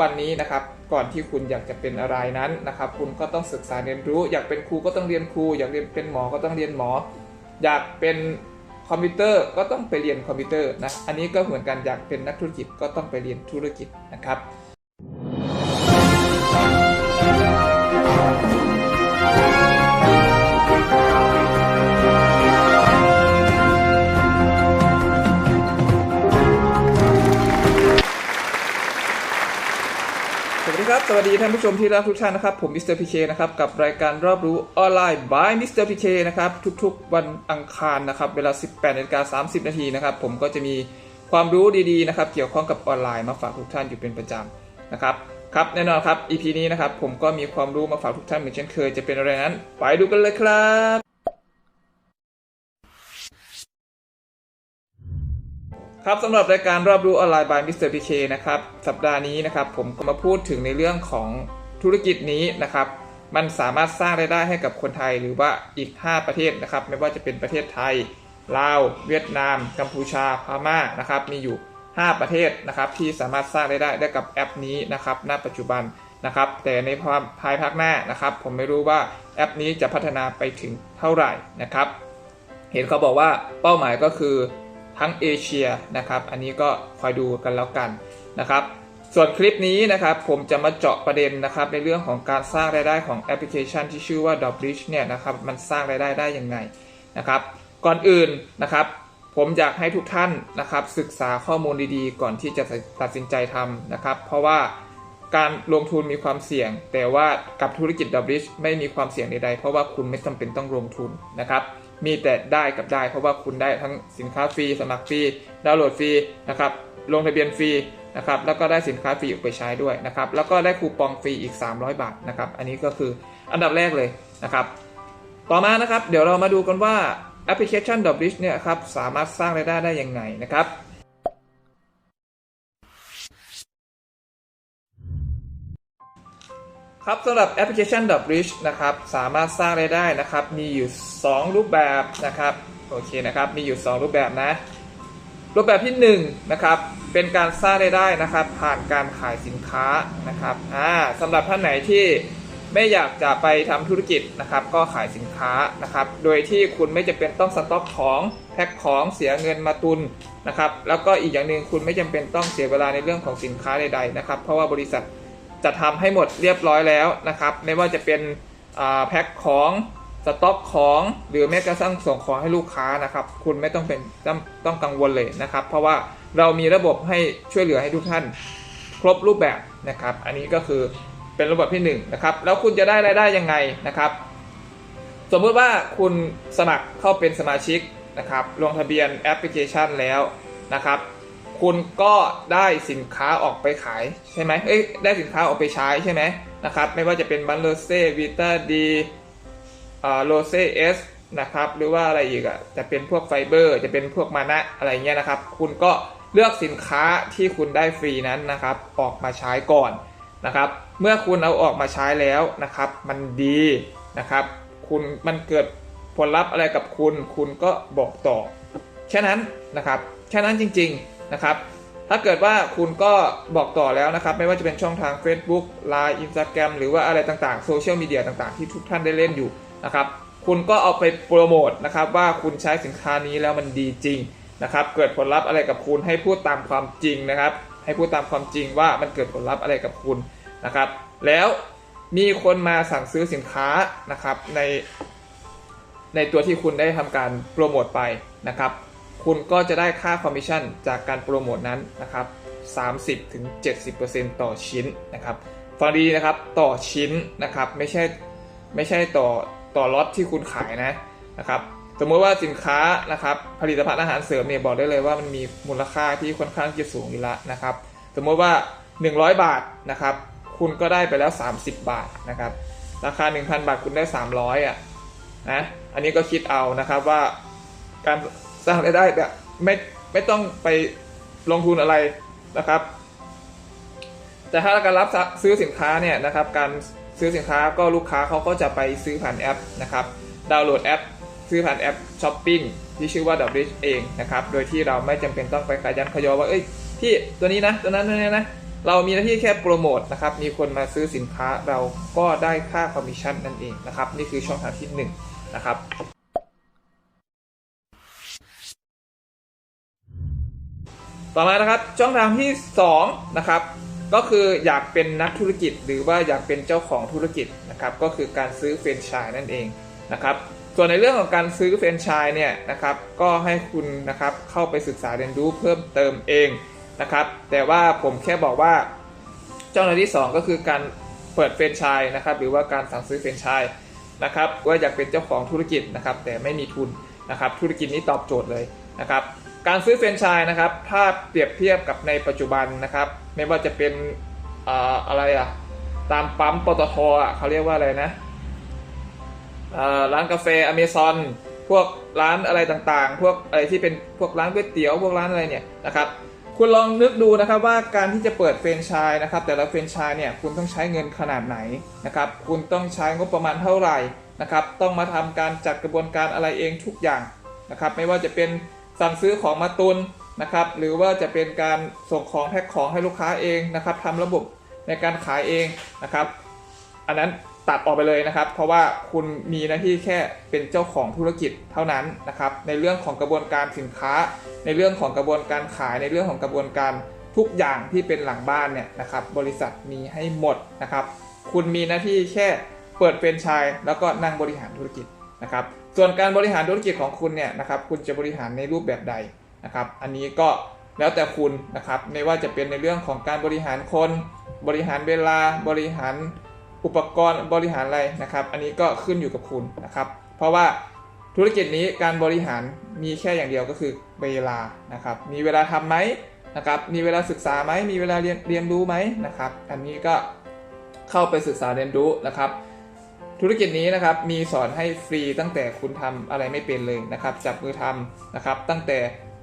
วันนี้นะครับก่อนที่คุณอยากจะเป็นอะไรนั้นนะครับ คุณก็ต้องศึกษาเรียนรู้ อยากเป็นครูก็ต้องเรียนครู อยากเรียนเป็นหมอก็ต้องเรียนหมอ อยากเป็นคอมพิวเตอร์ก็ต้องไปเรียนคอมพิวเตอร์นะอันนี้ก็เหมือนกันอยากเป็นนักธุรกิจก็ต้องไปเรียนธุรกิจนะครับ สวัสดีครับสวัสดีท่านผู้ชมที่รักทุกท่านนะครับ ผมมิสเตอร์พีเคนะครับ กับรายการรอบรู้ออนไลน์ by มิสเตอร์พีเคนะครับ ทุกๆวันอังคารนะครับ เวลา 18นาฬิกา30 นาทีนะครับ ผมก็จะมีความรู้ดีๆนะครับ เกี่ยวข้องกับออนไลน์มาฝากทุกท่านอยู่เป็นประจำนะครับ ครับแน่นอนครับ EP นี้นะครับ ผมก็มีความรู้มาฝากทุกท่านเหมือนเช่นเคย จะเป็นอะไรนั้น ไปดูกันเลยครับ ครับสำหรับรายการรอบรู้ออนไลน์ by Mr. PK นะครับ สัปดาห์นี้นะครับ ผมก็มาพูดถึงในเรื่องของธุรกิจนี้นะครับ มันสามารถสร้างรายได้ให้กับคนไทยหรือว่าอีก 5 ประเทศนะครับ ไม่ว่าจะเป็นประเทศไทยลาว เวียดนาม กัมพูชาพม่านะครับ มีอยู่ 5 ประเทศนะครับ ที่สามารถสร้างรายได้ได้กับแอปนี้นะครับ ณ ปัจจุบันนะครับ แต่ในภายภาคหน้านะครับ ผมไม่รู้ว่าแอปนี้จะพัฒนาไปถึงเท่าไหร่นะครับ เห็นเขาบอกว่าเป้าหมายก็คือ ทั้งเอเชียนะครับ อันนี้ก็คอยดูกันแล้วกันนะครับ ส่วนคลิปนี้นะครับผมจะมาเจาะประเด็นนะครับในเรื่องของการสร้างรายได้ของแอปพลิเคชันที่ชื่อว่า d o b r i d g e เนี่ยนะครับมันสร้างรายได้ได้ยังไงนะครับ ก่อนอื่นนะครับ ผมอยากให้ทุกท่านนะครับศึกษาข้อมูลดีๆ ก่อนที่จะตัดสินใจทำนะครับ เพราะว่าการลงทุนมีความเสี่ยง แต่ว่ากับธุรกิจ d o b r i d g e ไม่มีความเสี่ยงใดๆ เพราะว่าคุณไม่จำเป็นต้องลงทุนนะครับ มีแต่ได้กับได้ เพราะว่าคุณได้ทั้งสินค้าฟรีสมัครฟรีดาวน์โหลดฟรีนะครับลงทะเบียนฟรีนะครับแล้วก็ได้สินค้าฟรีไปใช้ด้วยนะครับแล้วก็ได้คูปองฟรีอีก 300 บาทนะครับอันนี้ก็คืออันดับแรกเลยนะครับต่อมานะครับเดี๋ยวเรามาดูกันว่าแอปพลิเคชันดอบลิชเนี่ยครับสามารถสร้างรายได้ได้ยังไงนะครับ ครับสำหรับแอปพลิเคชัน r i d g e นะครับสามารถสร้างรายได้นะครับมีอยู่ 2 รูปแบบนะครับโอเคนะครับมีอยู่ 2 รูปแบบนะ รูปแบบที่1นะครับเป็นการสร้างรายได้นะครับ ผ่านการขายสินค้านะครับอ่าสำหรับท่านไหนที่ไม่อยากจะไปทำธุรกิจนะครับ ก็ขายสินค้านะครับ โดยที่คุณไม่จำเป็นต้องสต็อกของแพ็คของเสียเงินมาตุนนะครับ แล้วก็อีกอย่างหนึ่งคุณไม่จำเป็นต้องเสียเวลาในเรื่องของสินค้าใดๆนะครับ เพราะว่าบริษัท จะทำให้หมดเรียบร้อยแล้วนะครับ ไม่ว่าจะเป็นแพ็คของสต็อกของหรือแม้กระทั่งส่งของให้ลูกค้านะครับ คุณไม่ต้องเป็นต้องต้องกังวลเลยนะครับ เพราะว่าเรามีระบบให้ช่วยเหลือให้ทุกท่านครบรูปแบบนะครับ อันนี้ก็คือเป็นระบบที่1นงนะครับแล้วคุณจะได้รายได้ยังไงนะครับ สมมุติว่าคุณสมัครเข้าเป็นสมาชิกนะครับลงทะเบียนแอปพลิเคชันแล้วนะครับ คุณก็ได้สินค้าออกไปขายใช่ไหมเอ้ยได้สินค้าออกไปใช้ใช่ไหมนะครับ ไม่ว่าจะเป็นบันเลเซ่วิตาดีโลเซ่เอสนะครับ หรือว่าอะไรอีกอะ่ะ จะเป็นพวกไฟเบอร์ จะเป็นพวกมานะอะไรเงี้ยนะครับ คุณก็เลือกสินค้าที่คุณได้ฟรีนั้นนะครับ ออกมาใช้ก่อนนะครับ เมื่อคุณเอาออกมาใช้แล้วนะครับ มันดีนะครับ คุณมันเกิดผลลัพธ์อะไรกับคุณ คุณก็บอกต่อ แค่นั้นนะครับ แค่นั้นจริง ๆ นะครับ ถ้าเกิดว่าคุณก็บอกต่อแล้วนะครับ ไม่ว่าจะเป็นช่องทาง Facebook Line Instagram หรือว่าอะไรต่างๆโซเชียลมีเดียต่างๆ ที่ทุกท่านได้เล่นอยู่นะครับ คุณก็เอาไปโปรโมทนะครับว่าคุณใช้สินค้านี้แล้วมันดีจริงนะครับ เกิดผลลัพธ์อะไรกับคุณให้พูดตามความจริงนะครับ ให้พูดตามความจริงว่ามันเกิดผลลัพธ์อะไรกับคุณนะครับ แล้วมีคนมาสั่งซื้อสินค้านะครับในในตัวที่คุณได้ทำการโปรโมทไปนะครับ คุณก็จะได้ค่าคอมมิชชั่นจากการโปรโมทนั้นนะครับ30-70%ถึง70%ต่อชิ้นนะครับฟังดีนะครับต่อชิ้นนะครับไม่ใช่ไม่ใช่ต่อต่อล็อตที่คุณขายนะนะครับสมมติว่าสินค้านะครับผลิตภัณฑ์อาหารเสริมเนี่ยบอกได้เลยว่ามันมีมูลค่าที่ค่อนข้างจะสูงอยู่แล้วนะครับสมมติว่า 100 บาทนะครับคุณก็ได้ไปแล้ว 30 บาทนะครับราคา 1,000 บาทคุณได้ 300อะนะอันนี้ก็คิดเอานะครับว่าการ สร้างรายได้แบบไม่ไม่ต้องไปลงทุนอะไรนะครับ แต่ถ้าการรับซื้อสินค้าเนี่ยนะครับ การซื้อสินค้าก็ลูกค้าเขาก็จะไปซื้อผ่านแอปนะครับ ดาวน์โหลดแอป ซื้อผ่านแอปช้อปปิ้งที่ชื่อว่า w age เองนะครับ โดยที่เราไม่จำเป็นต้องไปขยันขยอว่าเอ้ยพี่ตัวนี้นะตัวนั้นตัวนี้นะเรามีหน้าที่แค่โปรโมทนะครับ มีคนมาซื้อสินค้าเราก็ได้ค่าคอมมิชชั่นนั่นเองนะครับ นี่คือช่องทางที่หนึ่งนะครับ ต่อมานะครับช่องทางที่2นะครับก็คืออยากเป็นนักธุรกิจ หรือว่าอยากเป็นเจ้าของธุรกิจนะครับก็คือการซื้อเฟรนไชส์นั่นเองนะครับส่วนในเรื่องของการซื้อเฟรนไชส์เนี่ยนะครับก็ให้คุณนะครับเข้าไปศึกษาเรียนรู้เพิ่มเติมเองนะครับแต่ว่าผมแค่บอกว่าช่องทางที่ 2 ก็คือการเปิดเฟรนไชส์นะครับหรือว่าการสั่งซื้อเฟรนไชส์นะครับว่าอยากเป็นเจ้าของธุรกิจนะครับแต่ไม่มีทุนนะครับธุรกิจนี้ตอบโจทย์เลยนะครับ การซื้อแฟรนไชส์นะครับ ถ้าเปรียบเทียบกับในปัจจุบันนะครับ ไม่ว่าจะเป็นเอ่อะไรอะตามปั๊มปตทอะเขาเรียกว่าอะไรนะร้านกาแฟอเมซอนพวกร้านอะไรต่างๆ พวกอะไรที่เป็นพวกร้านก๋วยเตี๋ยวพวกร้านอะไรเนี่ยนะครับ คุณลองนึกดูนะครับว่าการที่จะเปิดเฟรนไชส์นะครับ แต่ละเฟรนไชส์เนี่ยคุณต้องใช้เงินขนาดไหนนะครับ คุณต้องใช้งบประมาณเท่าไหร่นะครับ ต้องมาทำการจัดกระบวนการอะไรเองทุกอย่างนะครับ ไม่ว่าจะเป็น สั่งซื้อของมาตุนนะครับ หรือว่าจะเป็นการส่งของแพ็คของให้ลูกค้าเองนะครับทำระบบในการขายเองนะครับ อันนั้นตัดออกไปเลยนะครับ เพราะว่าคุณมีหน้าที่แค่เป็นเจ้าของธุรกิจเท่านั้นนะครับ ในเรื่องของกระบวนการสินค้า ในเรื่องของกระบวนการขายในเรื่องของกระบวนการทุกอย่างที่เป็นหลังบ้านเนี่ยนะครับ บริษัทมีให้หมดนะครับ คุณมีหน้าที่แค่เปิดเป็นชส์แล้วก็นั่งบริหารธุรกิจนะครับ ส่วนการบริหารธุรกิจของคุณเนี่ยนะครับคุณจะบริหารในรูปแบบใดนะครับ อันนี้ก็แล้วแต่คุณนะครับไม่ว่าจะเป็นในเรื่องของการบริหารคน บริหารเวลาบริหารอุปกรณ์บริหารอะไรนะครับ อันนี้ก็ขึ้นอยู่กับคุณนะครับ เพราะว่าธุรกิจนี้การบริหารมีแค่อย่างเดียวก็คือเวลานะครับ มีเวลาทำไหมนะครับ มีเวลาศึกษาไหมมีเวลาเรียนเรียนรู้ไหมนะครับ อันนี้ก็เข้าไปศึกษาเรียนรู้นะครับ ธุรกิจนี้นะครับมีสอนให้ฟรีตั้งแต่คุณทำอะไรไม่เป็นเลยนะครับจับมือทำนะครับ ตั้งแต่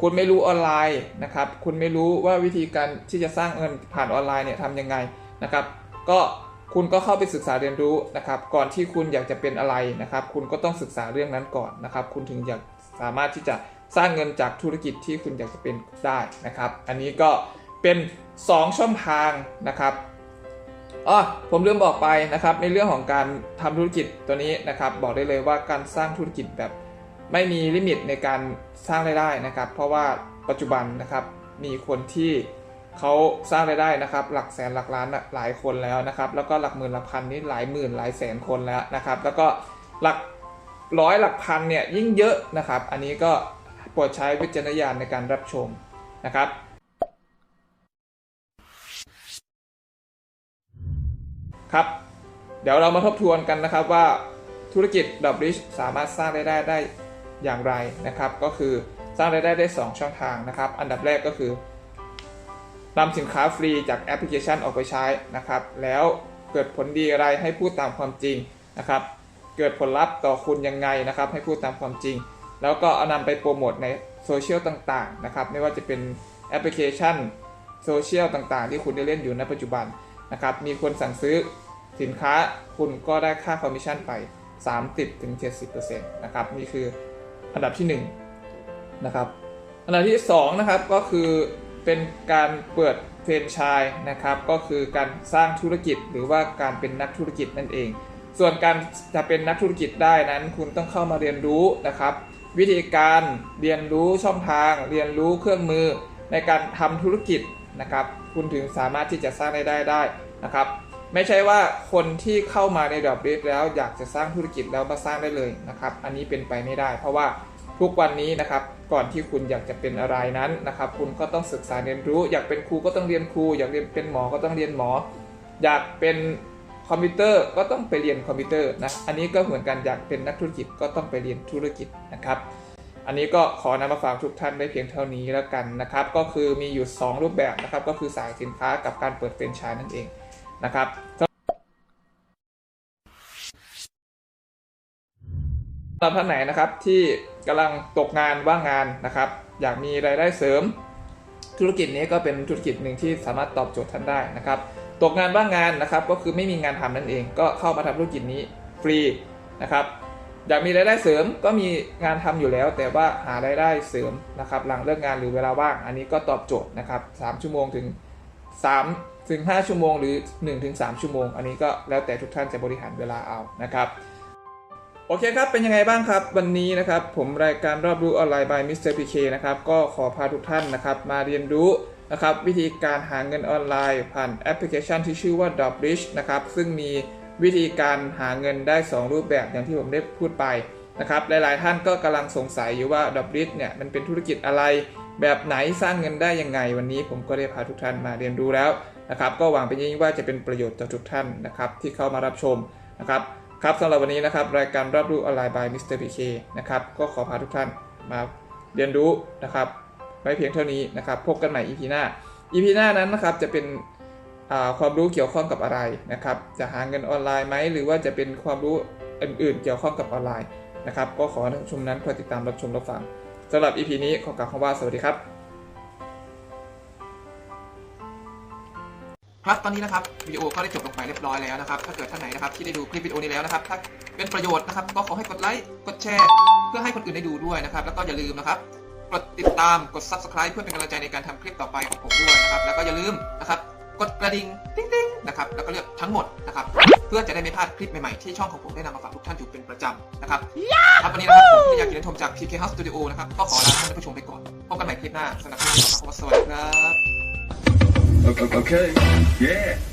คุณไม่รู้ออนไลน์นะครับ คุณไม่รู้ว่าวิธีการที่จะสร้างเงินผ่านออนไลน์เนี่ยทำยังไงนะครับ ก็คุณก็เข้าไปศึกษาเรียนรู้นะครับ ก่อนที่คุณอยากจะเป็นอะไรนะครับ คุณก็ต้องศึกษาเรื่องนั้นก่อนนะครับ คุณถึงอยากสามารถที่จะสร้างเงินจากธุรกิจที่คุณอยากจะเป็นได้นะครับ อันนี้ก็เป็น 2 ช่องทางนะครับ อ๋อผมลืมบอกไปนะครับ ในเรื่องของการทำธุรกิจตัวนี้นะครับ บอกได้เลยว่าการสร้างธุรกิจแบบไม่มีลิมิตในการสร้างรายได้นะครับ เพราะว่าปัจจุบันนะครับมีคนที่เขาสร้างรายได้นะครับ หลักแสนหลักล้านหลายคนแล้วนะครับ แล้วก็หลักหมื่นหลักพันนี่หลายหมื่นหลายแสนคนแล้วนะครับ แล้วก็หลักร้อยหลักพันเนี่ยยิ่งเยอะนะครับ อันนี้ก็โปรดใช้วิจารณญาณในการรับชมนะครับ ครับ เดี๋ยวเรามาทบทวนกันนะครับว่าธุรกิจดับริชสามารถสร้างรายได้ได้อย่างไรนะครับ ก็คือสร้างรายได้ได้ 2 ช่องทางนะครับ อันดับแรกก็คือนำสินค้าฟรีจากแอปพลิเคชันออกไปใช้นะครับ แล้วเกิดผลดีอะไรให้พูดตามความจริงนะครับ เกิดผลลัพธ์ต่อคุณยังไงนะครับ ให้พูดตามความจริง แล้วก็เอานำไปโปรโมทในโซเชียลต่างๆนะครับ ไม่ว่าจะเป็นแอปพลิเคชันโซเชียลต่างๆ ที่คุณได้เล่นอยู่ในปัจจุบัน นะครับ มีคนสั่งซื้อสินค้าคุณก็ได้ค่าคอมมิชชั่นไป 30-70%นะครับนี่คืออันดับที่1นะครับอันดับที่2นะครับก็คือเป็นการเปิดเฟรนไชส์นะครับ ก็คือการสร้างธุรกิจหรือว่าการเป็นนักธุรกิจนั่นเอง ส่วนการจะเป็นนักธุรกิจได้นั้น คุณต้องเข้ามาเรียนรู้นะครับ วิธีการเรียนรู้ช่องทาง เรียนรู้เครื่องมือในการทำธุรกิจ นะครับ คุณถึงสามารถที่จะสร้างรายได้ได้นะครับ ไม่ใช่ว่าคนที่เข้ามาในดอกเบี้ยแล้วอยากจะสร้างธุรกิจแล้วมาสร้างได้เลยนะครับ อันนี้เป็นไปไม่ได้ เพราะว่าทุกวันนี้นะครับก่อนที่คุณอยากจะเป็นอะไรนั้นนะครับ คุณก็ต้องศึกษาเรียนรู้ อยากเป็นครูก็ต้องเรียนครู อยากเรียนเป็นหมอก็ต้องเรียนหมอ อยากเป็นคอมพิวเตอร์ก็ต้องไปเรียนคอมพิวเตอร์นะอันนี้ก็เหมือนกันอยากเป็นนักธุรกิจก็ต้องไปเรียนธุรกิจนะครับ อันนี้ก็ขอนำมาฝากทุกท่านได้เพียงเท่านี้แล้วกันนะครับ ก็คือมีอยู่ 2 รูปแบบนะครับ ก็คือสายสินค้ากับการเปิดเฟรนชส์นั่นเองนะครับสำหรับท่านไหนนะครับที่กำลังตกงานว่างงานนะครับ อยากมีรายได้เสริม ธุรกิจนี้ก็เป็นธุรกิจหนึ่งที่สามารถตอบโจทย์ท่านได้นะครับ ตกงานว่างงานนะครับ ก็คือไม่มีงานทำนั่นเอง ก็เข้ามาทำธุรกิจนี้ฟรีนะครับ อยากมีรายได้เสริมก็มีงานทำอยู่แล้ว แต่ว่าหารายได้เสริมนะครับหลังเลิกงานหรือเวลาว่าง อันนี้ก็ตอบโจทย์นะครับ3ชั่วโมงถึง3ถึง5ชั่วโมงหรือ1ถึง3ชั่วโมง อันนี้ก็แล้วแต่ทุกท่านจะบริหารเวลาเอานะครับโอเคครับ เป็นยังไงบ้างครับ วันนี้นะครับผมรายการรอบรู้ออนไลน์ by Mr. PK นะครับก็ขอพาทุกท่านนะครับมาเรียนรู้นะครับวิธีการหาเงินออนไลน์ ผ่านแอปพลิเคชันที่ชื่อว่า d o b r i c h นะครับซึ่งมี วิธีการหาเงินได้ 2 รูปแบบอย่างที่ผมได้พูดไปนะครับหลายๆท่านก็กำลังสงสัยอยู่ว่า d o b r i c h เนี่ยมันเป็นธุรกิจอะไร แบบไหนสร้างเงินได้ยังไง วันนี้ผมก็ได้พาทุกท่านมาเรียนรู้แล้วนะครับก็หวังเป็นยิ่งว่าจะเป็นประโยชน์ต่อทุกท่านนะครับที่เข้ามารับชมนะครับครับสำหรับวันนี้นะครับรายการรับรู้ออนไลน์ by Mr. PK นะครับก็ขอพาทุกท่านมาเรียนรู้นะครับไว้เพียงเท่านี้นะครับพบกันใหม่ EP หน้า EP หน้านั้นนะครับจะเป็น ความรู้เกี่ยวข้องกับอะไรนะครับ จะหาเงินออนไลน์ไหมหรือว่าจะเป็นความรู้อื่นๆ เกี่ยวข้องกับออนไลน์นะครับ ก็ขอให้ท่านผู้ชมนั้นคอยติดตามรับชมรับฟังสำหรับ EP นี้ขอกล่าวคำว่าสวัสดีครับครับตอนนี้นะครับวิดีโอก็ได้จบลงไปเรียบร้อยแล้วนะครับ ถ้าเกิดท่านไหนนะครับที่ได้ดูคลิปวิดีโอนี้แล้วนะครับถ้าเป็นประโยชน์นะครับ ก็ขอให้กดไลค์กดแชร์ เพื่อให้คนอื่นได้ดูด้วยนะครับ แล้วก็อย่าลืมนะครับ กดติดตามกด subscribe เพื่อเป็นกำลังใจในการทำคลิปต่อไปของผมด้วยนะครับแล้วก็ ระดิ่งติ๊งติ๊งนะครับแล้วก็เลือกทั้งหมดนะครับเพื่อจะได้ไม่พลาดคลิปใหม่ๆที่ช่องของผมได้นำมาฝากทุกท่านอยู่เป็นประจำนะครับครับวันนี้นะครับผมพิยากินทมจาก PK House Studio นะครับก็ขอลาท่านผู้ชมไปก่อนพบกันใหม่คลิปหน้าสำหรับคลิปนี้ขอสวัสดีครับ Okay. okay. Yeah.